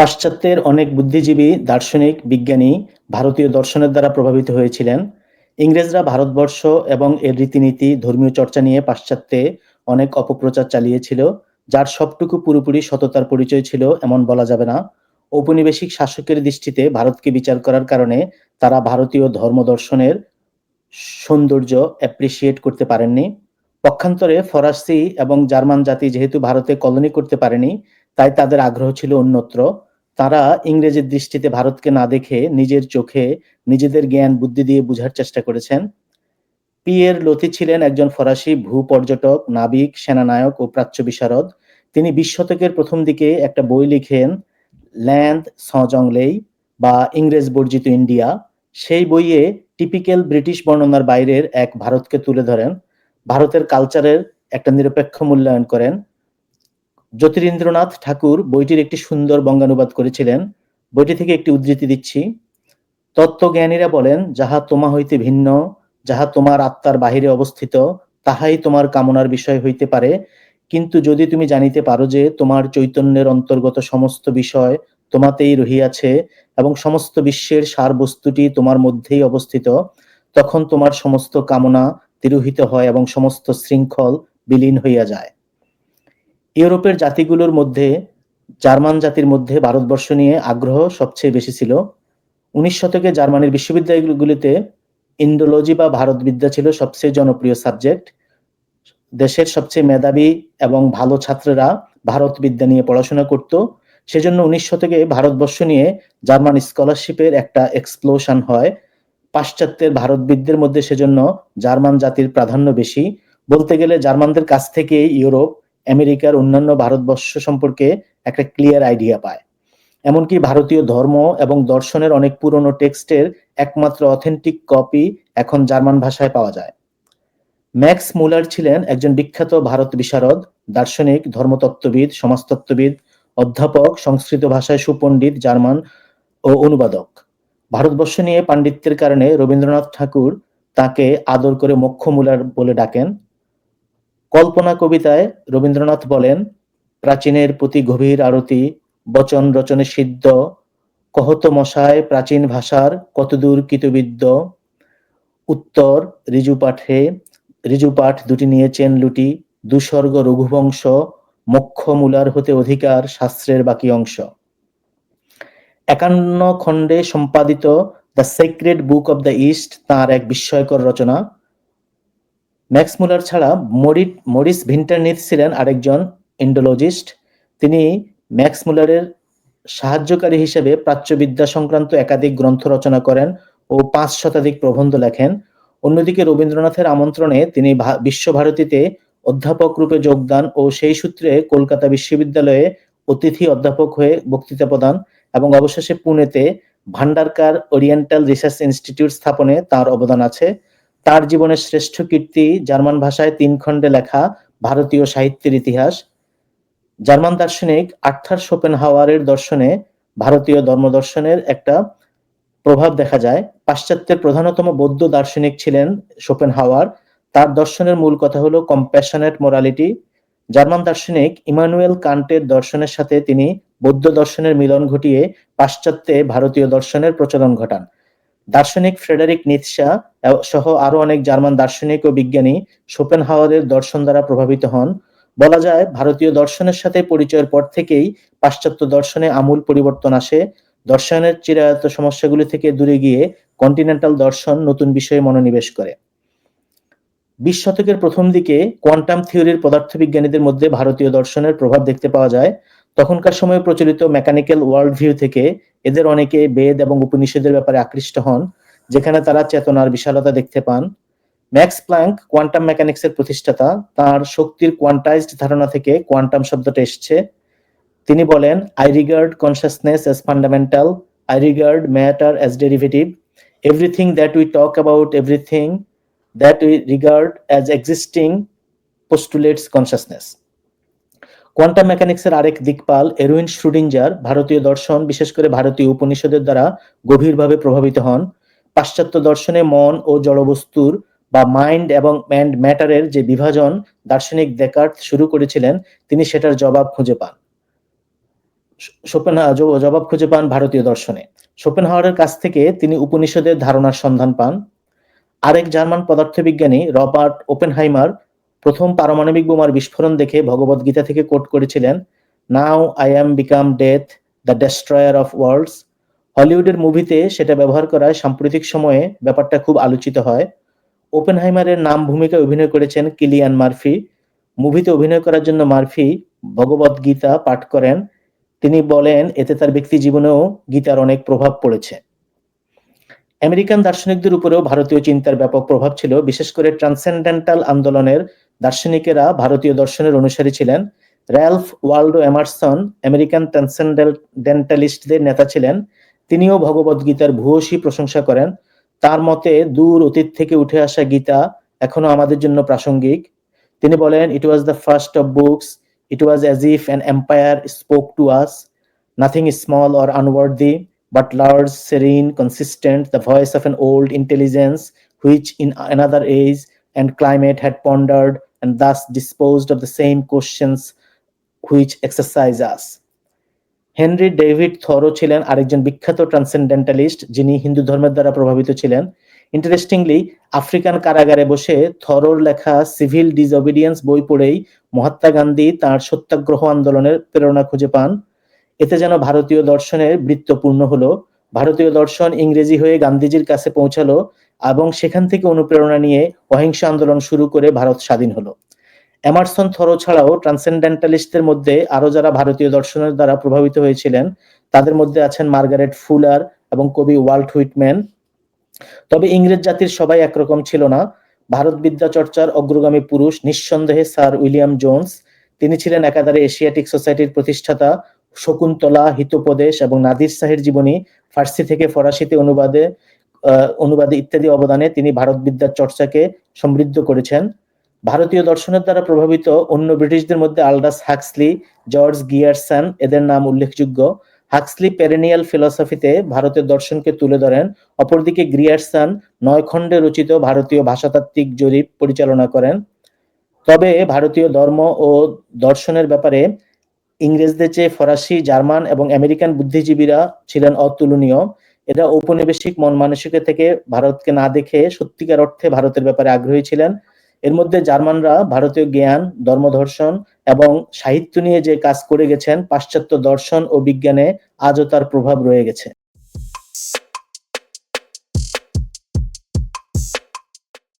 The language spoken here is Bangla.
পাশ্চাত্যের অনেক বুদ্ধিজীবী, দার্শনিক, বিজ্ঞানী ভারতীয় দর্শনের দ্বারা প্রভাবিত হয়েছিলেন। ইংরেজরা ভারতবর্ষ এবং এর রীতিনীতি, ধর্মীয় চর্চা নিয়ে পাশ্চাত্যে অনেক অপপ্রচার চালিয়েছিল, যার সবটুকু পুরোপুরি সততার পরিচয় ছিল এমন বলা যাবে না। ঔপনিবেশিক শাসকের দৃষ্টিতে ভারতকে বিচার করার কারণে তারা ভারতীয় ধর্ম-দর্শনের সৌন্দর্য অ্যাপ্রিসিয়েট করতে পারেননি। পক্ষান্তরে ফরাসি এবং জার্মান জাতি যেহেতু ভারতে কলোনি করতে পারেনি, তাই তাদের আগ্রহ ছিল অন্যত্র। তারা ইংরেজের দৃষ্টিতে ভারতকে না দেখে নিজের চোখে নিজেদের জ্ঞান বুদ্ধি দিয়ে বুঝার চেষ্টা করেছেন। পিয়ের লোথি ছিলেন একজন ফরাসি ভূ-পর্যটক, নাবিক, সেনানায়ক ও প্রাচ্য বিশারদ। তিনি বিশ শতকের প্রথম দিকে একটা বই লিখেন ল্যান্ড সজংলেই বা ইংরেজ বর্জিত ইন্ডিয়া। সেই বইয়ে টিপিক্যাল ব্রিটিশ বর্ণনার বাইরের এক ভারতকে তুলে ধরেন। ভারতের কালচারের একটা নিরপেক্ষ মূল্যায়ন করেন। জ্যোতিরিন্দ্রনাথ ঠাকুর বইটির একটি সুন্দর বঙ্গানুবাদ করেছিলেন। বইটি থেকে একটি উদ্ধৃতি দিচ্ছি। তত্ত্বজ্ঞানীরা বলেন, যাহা তোমা হইতে ভিন্ন, যাহা তোমার আত্মার বাহিরে অবস্থিত, তাহাই তোমার কামনার বিষয় হইতে পারে। কিন্তু যদি তুমি জানিতে পারো যে, তোমার চৈতন্যের অন্তর্গত সমস্ত বিষয় তোমাতেই রহিয়াছে এবং সমস্ত বিশ্বের সার বস্তুটি তোমার মধ্যেই অবস্থিত, তখন তোমার সমস্ত কামনা তিরোহিত হয় এবং সমস্ত শৃঙ্খল বিলীন হইয়া যায়। ইউরোপের জাতিগুলোর মধ্যে জার্মান জাতির মধ্যে ভারতবর্ষ নিয়ে আগ্রহ সবচেয়ে বেশি ছিল। উনিশ শতকে জার্মানির বিশ্ববিদ্যালয়গুলিতে ইন্ডোলজি বা ভারতবিদ্যা ছিল সবচেয়ে জনপ্রিয় সাবজেক্ট। দেশের সবচেয়ে মেধাবী এবং ভালো ছাত্ররা ভারতবিদ্যা নিয়ে পড়াশোনা করত। সেজন্য উনিশ শতকে ভারতবর্ষ নিয়ে জার্মান স্কলারশিপের একটা এক্সপ্লোশন হয়। পাশ্চাত্যের ভারতবিদদের মধ্যে সেজন্য জার্মান জাতির প্রাধান্য বেশি। বলতে গেলে জার্মানদের কাছ থেকেই ইউরোপ, আমেরিকার অন্যান্য ভারতবর্ষ সম্পর্কে একটা ক্লিয়ার আইডিয়া পায়। এমনকি ভারতীয় ধর্ম এবং দর্শনের অনেক পুরনো টেক্সটের একমাত্র অথেন্টিক কপি এখন জার্মান ভাষায় পাওয়া যায়। ম্যাক্স মুলার ছিলেন একজন বিখ্যাত ভারত বিশারদ, দার্শনিক, ধর্মতত্ত্ববিদ, সমাজতত্ত্ববিদ, অধ্যাপক, সংস্কৃত ভাষায় সুপণ্ডিত জার্মান ও অনুবাদক। ভারতবর্ষ নিয়ে পাণ্ডিত্যের কারণে রবীন্দ্রনাথ ঠাকুর তাকে আদর করে মোক্ষ মুলার বলে ডাকেন। কল্পনা কবিতায় রবীন্দ্রনাথ বলেন, প্রাচীনের প্রতি গভীর আরতি, বচন রচনে সিদ্ধ, কহত মশায় প্রাচীন ভাষার কতদূর কৃতবিদ্য, উত্তর ঋজুপাঠে ঋজুপাঠ দুটি নিয়েছেন লুটি, দুসর্গ রঘুবংশ, মোক্ষ মূলার হতে অধিকার শাস্ত্রের বাকি অংশ। একান্ন খণ্ডে সম্পাদিত the sacred book of the east তাঁর এক বিস্ময়কর রচনা। ম্যাক্স মুলার ছাড়া মরিট মরিস ভিন্টারনিথ ছিলেন আরেকজন ইন্ডোলজিস্ট। তিনি ম্যাক্স মুলারের সাহায্যকারী হিসেবে প্রাচ্যবিদ্যা সংক্রান্ত একাধিক গ্রন্থ রচনা করেন ও পাঁচ শতাধিক প্রবন্ধ লেখেন। অন্যদিকে রবীন্দ্রনাথের আমন্ত্রণে তিনি বিশ্বভারতীতে অধ্যাপক রূপে যোগদান ও সেই সূত্রে কলকাতা বিশ্ববিদ্যালয়ে অতিথি অধ্যাপক হয়ে বক্তৃতা প্রদান এবং অবশেষে পুনেতে ভান্ডারকার ওরিয়েন্টাল রিসার্চ ইনস্টিটিউট স্থাপনে তার অবদান আছে। তার জীবনের শ্রেষ্ঠ কীর্তি জার্মান ভাষায় তিন খণ্ডে লেখা ভারতীয় সাহিত্যের ইতিহাস। জার্মান দার্শনিক আর্থার শোপেনহাওয়ারের দর্শনে ভারতীয় ধর্মদর্শনের একটা প্রভাব দেখা যায়। পাশ্চাত্যের প্রধানতম বৌদ্ধ দার্শনিক ছিলেন সোপেন হাওয়ার তার দর্শনের মূল কথা হলো কম্প্যাশনেট মোরালিটি। জার্মান দার্শনিক ইমানুয়েল কান্টের দর্শনের সাথে তিনি বৌদ্ধ দর্শনের মিলন ঘটিয়ে পাশ্চাত্যে ভারতীয় দর্শনের প্রচলন ঘটান। দার্শনিক ফ্রেডারিক নিৎসা সহ আরও অনেক জার্মান দার্শনিক ও বিজ্ঞানী শোপেনহাওয়ারের দর্শন দ্বারা প্রভাবিত হন। বলা যায়, ভারতীয় দর্শনের সাথে পরিচয়ের পর থেকেই পাশ্চাত্য দর্শনে আমূল পরিবর্তন আসে। দর্শনের চিরায়ত সমস্যাগুলি থেকে দূরে গিয়ে কন্টিনেন্টাল দর্শন নতুন বিষয়ে মনোনিবেশ করে। বিশ শতকের প্রথম দিকে কোয়ান্টাম থিওরির পদার্থবিজ্ঞানীদের মধ্যে ভারতীয় দর্শনের প্রভাব দেখতে পাওয়া যায়। তখনকার সময়ে প্রচলিত মেকানিক্যাল ওয়ার্ল্ড ভিউ থেকে এদের অনেকে বেদ এবং উপনিষদের ব্যাপারে আকৃষ্ট হন, যেখানে তারা চেতনার বিশালতা দেখতে পান। ম্যাক্স প্ল্যাঙ্ক কোয়ান্টাম মেকানিক্সের প্রতিষ্ঠাতা, তার শক্তির কোয়ান্টাইজড ধারণা থেকে কোয়ান্টাম শব্দটা এসছে। তিনি বলেন, I regard consciousness as fundamental, I regard matter as derivative, everything that we talk about everything that we regard as existing postulates consciousness. Quantum মেকানিক্সের আরেক দিকপাল এরউইন শ্রুডিঞ্জার ভারতীয় দর্শন, বিশেষ করে ভারতীয় উপনিষদের দ্বারা গভীরভাবে প্রভাবিত হন। পাশ্চাত্য দর্শনে মন ও জড়বস্তুর বা মাইন্ড এবং অ্যান্ড ম্যাটারের যে বিভাজন দার্শনিক দেকার্ত শুরু করেছিলেন, তিনি সেটার জবাব খুঁজে পান। জবাব খুঁজে পান ভারতীয় দর্শনে শোপেনহাওয়ারের কাছ থেকে তিনি উপনিষদের ধারণার সন্ধান পান আরেক জার্মান পদার্থবিজ্ঞানী রবার্ট ওপেনহাইমার প্রথম পারমাণবিক বোমার বিস্ফোরণ দেখে ভগবদ্গীতা থেকে কোট করেছিলেন now I am become death the destroyer of worlds হলিউডের মুভিতে সেটা ব্যবহার করায় সাম্প্রতিক সময়ে ব্যাপারটা খুব আলোচিত হয়। ওপেনহাইমারের নাম ভূমিকায় অভিনয় করেছেন কিলিয়ান মার্ফি। মুভিতে অভিনয় করার জন্য মার্ফি ভগবদ্গীতা পাঠ করেন। তিনি বলেন, এতে তার ব্যক্তি জীবনেও গীতার অনেক প্রভাব পড়েছে। আমেরিকান দার্শনিকদের উপরেও ভারতীয় চিন্তার ব্যাপক প্রভাব ছিল, বিশেষ করে ট্রান্সেন্ডেন্টাল আন্দোলনের দার্শনিকেরা ভারতীয় দর্শনের অনুসারী ছিলেন। র্যালফ ওয়াল্ডো এমারসন আমেরিকান ট্রান্সেন্ডেন্টালিস্টদের নেতা ছিলেন। তিনিও ভগবদ্গীতার ভূয়সী প্রশংসা করেন। তার মতে দূর অতীত থেকে উঠে আসা গীতা এখনও আমাদের জন্য প্রাসঙ্গিক। তিনি বলেন it was the first of books it was as if an empire spoke to us nothing small or unworthy but large serene consistent, the voice of an old intelligence which in another age and climate had pondered and thus disposed of the same questions which exercise us. Henry David Thoreau ছিলেন আরেকজন বিখ্যাত ট্রান্সেন্ডেন্টালিস্ট যিনি হিন্দু ধর্মের দ্বারা প্রভাবিত ছিলেন। ইন্টারেস্টিংলি আফ্রিকান কারাগারে বসে থরোর লেখা সিভিল ডিসঅবিডিয়েন্স বই পড়েই মহাত্মা গান্ধী তার সত্যাগ্রহ আন্দোলনের প্রেরণা খুঁজে পান। এতে যেন ভারতীয় দর্শনের বৃত্তপূর্ণ হলো। ভারতীয় দর্শন ইংরেজি হয়ে গান্ধীজির কাছে পৌঁছালো এবং সেখান থেকে অনুপ্রেরণা নিয়ে অহিংস আন্দোলন শুরু করে ভারত স্বাধীন হলো। এমারসন থরো ছাড়াও ট্রান্সেন্ডেন্টালিস্টদের মধ্যে আরও যারা ভারতীয় দর্শনের দ্বারা প্রভাবিত হয়েছিলেন, তাদের মধ্যে আছেন মার্গারেট ফুলার এবং কবি ওয়াল্ট হুইটম্যান। তবে ইংরেজ জাতির সবাই একরকম ছিল না। ভারত বিদ্যা চর্চার অগ্রগামী পুরুষ নিঃসন্দেহে স্যার উইলিয়াম জোন্স। তিনি ছিলেন একাধারে এশিয়াটিক সোসাইটির প্রতিষ্ঠাতা শকুন্তলা, হিতোপদেশ এবং নাদির শাহের জীবনী ফার্সি থেকে ফরাসিতে অনুবাদে অনুবাদে ইত্যাদি অবদানে তিনি ভারত বিদ্যার চর্চাকে সমৃদ্ধ করেছেন। ভারতীয় দর্শনের দ্বারা প্রভাবিত অন্য ব্রিটিশদের মধ্যে আলডাস হাক্সলি, জর্জ গিয়ারসন, এদের নাম উল্লেখযোগ্য। হাক্সলি পেরেনিয়াল ফিলসফিতে ভারতের দর্শনকে তুলে ধরেন। অপরদিকে গ্রিয়ারসন নয় খণ্ডে রচিত ভারতীয় ভাষাতাত্ত্বিক জরিপ পরিচালনা করেন। তবে ভারতীয় ধর্ম ও দর্শনের ব্যাপারে ইংরেজদের চেয়ে ফরাসি, জার্মান এবং আমেরিকান বুদ্ধিজীবীরা ছিলেন অতুলনীয়। এরা ঔপনিবেশিক মন মানসিকতা থেকে ভারতকে না দেখে সত্যিকার অর্থে ভারতের ব্যাপারে আগ্রহী ছিলেন। এর মধ্যে জার্মানরা ভারতীয় জ্ঞান, ধর্মদর্শন এবং সাহিত্য নিয়ে যে কাজ করে গেছেন, পাশ্চাত্য দর্শন ও বিজ্ঞানে আজও তার প্রভাব রয়ে গেছে।